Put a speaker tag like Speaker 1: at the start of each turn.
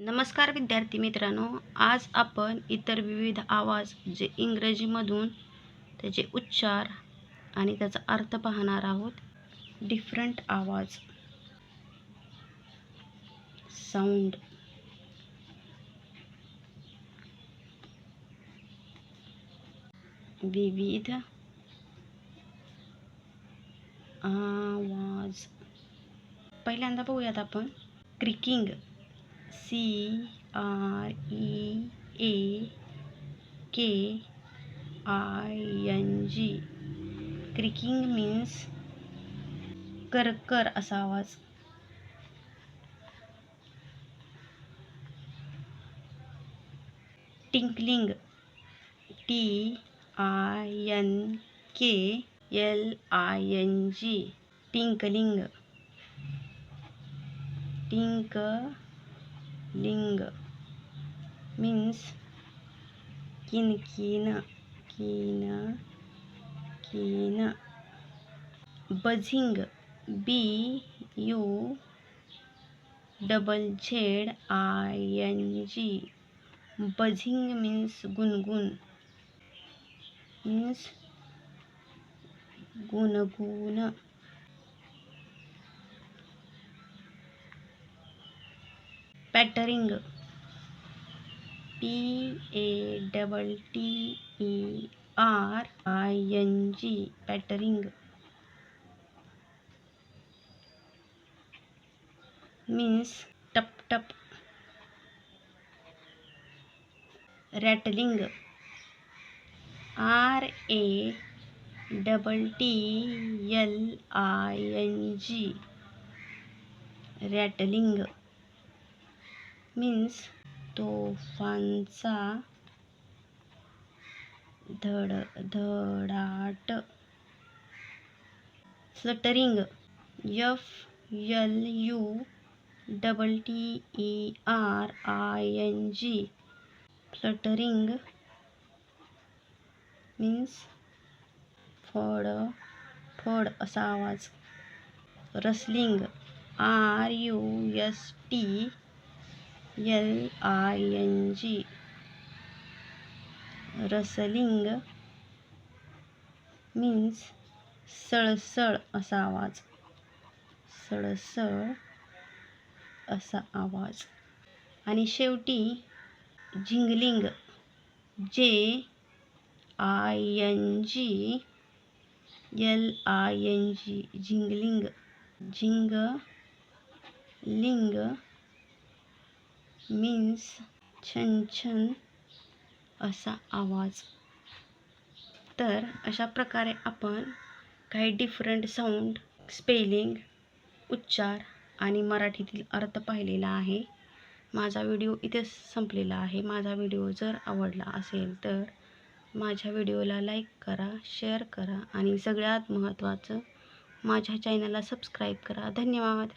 Speaker 1: नमस्कार विद्यार्थी मित्रांनो आज आपण इतर विविध आवाज जे इंग्रजीमधून त्याचे उच्चार आणि त्याचा अर्थ पाहणार आहोत. डिफरंट आवाज. साऊंड विविध आवाज. पहिल्यांदा बघूयात आपण. Creaking C R E A K I N G creaking means करकर असा आवाज. Tinkling T I N K L I N G tinkling tinkling means kin kina kina kina. Buzzing b u double z i n g. Buzzing means gun, gun. means gunaguna. Pattering P A double T E R I N G pattering means टप टप rattling R A double T L I N G rattling means तोफांचा धड धडाट. Fluttering F L U double T E R I N G fluttering means फड फड असा आवाज. Rustling R U S T L I N G rustling means सळसळ असा आवाज. सळसळ असा आवाज. आणि शेवटी jingling J I N G L I N G jingling jingling means छन छन असा आवाज. तर अशा प्रकारे आपण काही डिफरंट साऊंड स्पेलिंग उच्चार आणि मराठीतील अर्थ पाहिलेला आहे. माझा व्हिडिओ इथेच संपलेला आहे. माझा व्हिडिओ जर आवडला असेल तर माझ्या व्हिडिओला लाईक करा शेअर करा आणि सगळ्यात महत्त्वाचं माझ्या चॅनलला सबस्क्राईब करा. धन्यवाद.